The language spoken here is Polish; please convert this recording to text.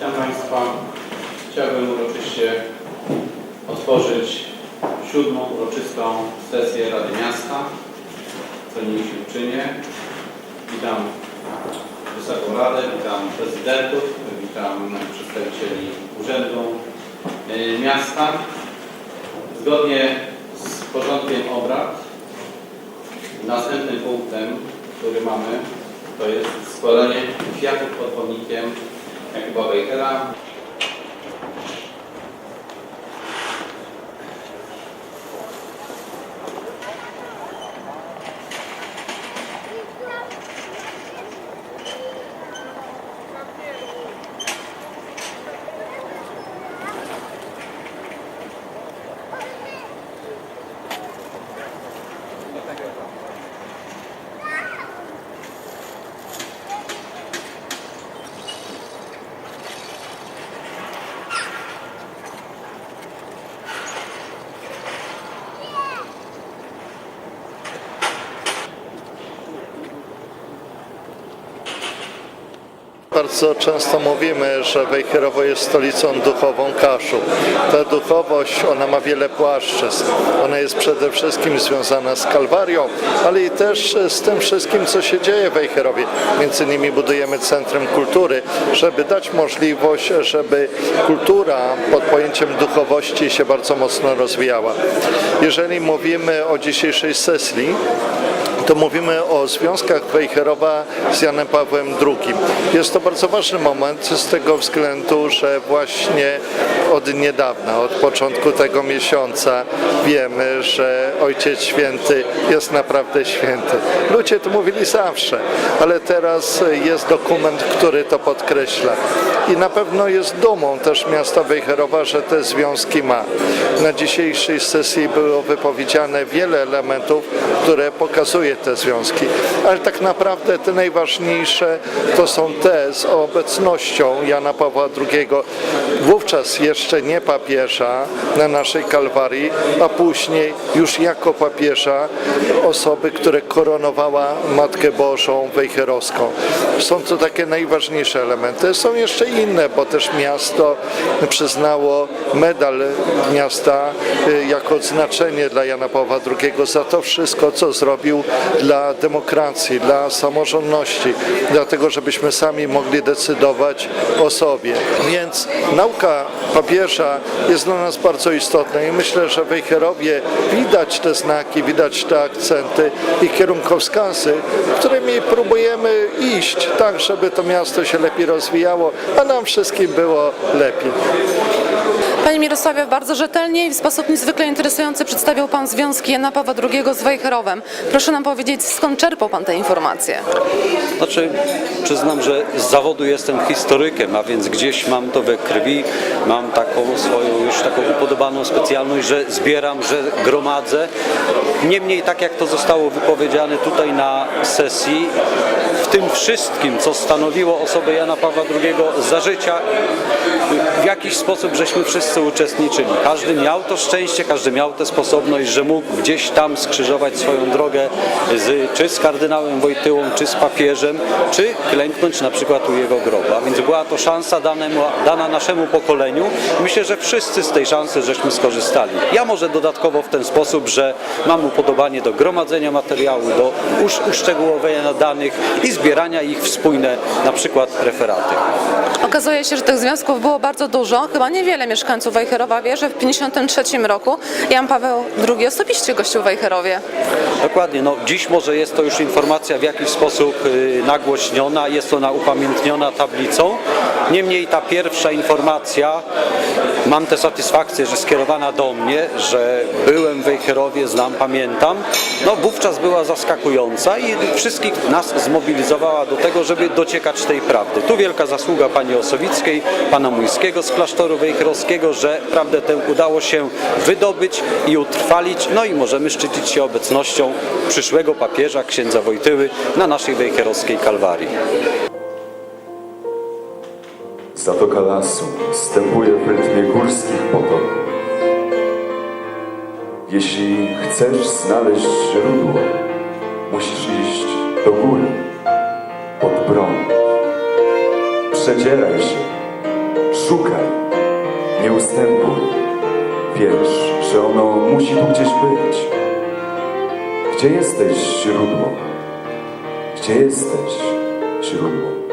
Witam Państwa. Chciałbym uroczyście otworzyć siódmą uroczystą sesję Rady Miasta, co niniejszym czynię. Witam Wysoką Radę, witam prezydentów, witam przedstawicieli Urzędu y, Miasta. Zgodnie z porządkiem obrad następnym punktem, który mamy, to jest składanie kwiatów pod pomnikiem Thank you, Baba Ikaram. Bardzo często mówimy, że Wejherowo jest stolicą duchową Kaszub. Ta duchowość, ona ma wiele płaszczyzn. Ona jest przede wszystkim związana z Kalwarią, ale i też z tym wszystkim, co się dzieje w Wejherowie. Między innymi budujemy Centrum Kultury, żeby dać możliwość, żeby kultura pod pojęciem duchowości się bardzo mocno rozwijała. Jeżeli mówimy o dzisiejszej sesji, to mówimy o związkach Wejherowa z Janem Pawłem II. Jest to bardzo ważny moment z tego względu, że właśnie od niedawna, od początku tego miesiąca wiemy, że Ojciec Święty jest naprawdę święty. Ludzie to mówili zawsze, ale teraz jest dokument, który to podkreśla. I na pewno jest dumą też miasta Wejherowa, że te związki ma. Na dzisiejszej sesji było wypowiedziane wiele elementów, które pokazuje te związki, ale tak naprawdę te najważniejsze to są te z obecnością Jana Pawła II, wówczas jeszcze nie papieża na naszej Kalwarii, a później już jako papieża osoby, które koronowała Matkę Bożą Wejherowską. Są to takie najważniejsze elementy. Są jeszcze inne, bo też miasto przyznało medal miasta y, jako odznaczenie dla Jana Pawła II za to wszystko, co zrobił dla demokracji, dla samorządności, dlatego żebyśmy sami mogli decydować o sobie. Więc nauka papieża jest dla nas bardzo istotna i myślę, że w Wejherowie widać te znaki, widać te akcenty i kierunkowskazy, którymi próbujemy iść, tak żeby to miasto się lepiej rozwijało, a nam wszystkim było lepiej. Panie Mirosławie, bardzo rzetelnie i w sposób niezwykle interesujący przedstawił Pan związki Jana Pawła II z Wejherowem. Proszę nam powiedzieć, skąd czerpał Pan te informacje? Znaczy, przyznam, że z zawodu jestem historykiem, a więc gdzieś mam to we krwi, mam taką swoją już taką upodobaną specjalność, że zbieram, że gromadzę. Niemniej, tak jak to zostało wypowiedziane tutaj na sesji, tym wszystkim, co stanowiło osobę Jana Pawła II za życia, w jakiś sposób żeśmy wszyscy uczestniczyli. Każdy miał to szczęście, każdy miał tę sposobność, że mógł gdzieś tam skrzyżować swoją drogę z, czy z kardynałem Wojtyłą, czy z papieżem, czy klęknąć na przykład u jego grobu. A więc była to szansa danemu, dana naszemu pokoleniu. Myślę, że wszyscy z tej szansy żeśmy skorzystali. Ja może dodatkowo w ten sposób, że mam upodobanie do gromadzenia materiału, do usz, uszczegółowienia danych i zbierania ich w spójne na przykład referaty. Okazuje się, że tych związków było bardzo dużo. Chyba niewiele mieszkańców Wejherowa wie, że w 1953 roku Jan Paweł II osobiście gościł w Wejherowie. Dokładnie, no dziś może jest to już informacja w jakiś sposób y, nagłośniona, jest ona upamiętniona tablicą. Niemniej ta pierwsza informacja, mam tę satysfakcję, że skierowana do mnie, że byłem w Wejherowie, znam, pamiętam, no wówczas była zaskakująca i wszystkich nas zmobilizowała do tego, żeby dociekać tej prawdy. Tu wielka zasługa pani Osowickiej, pana Mójskiego z klasztoru wejherowskiego, że prawdę tę udało się wydobyć i utrwalić, no i możemy szczycić się obecnością przyszłego papieża, księdza Wojtyły, na naszej wejherowskiej kalwarii. Zatoka lasu wstępuje w rytmie górskich potoków. Jeśli chcesz znaleźć źródło, musisz iść do góry, pod prąd. Przedzieraj się szukaj, nie ustępuj. Wiesz, że ono musi tu gdzieś być. Gdzie jesteś, źródło? Gdzie jesteś, źródło?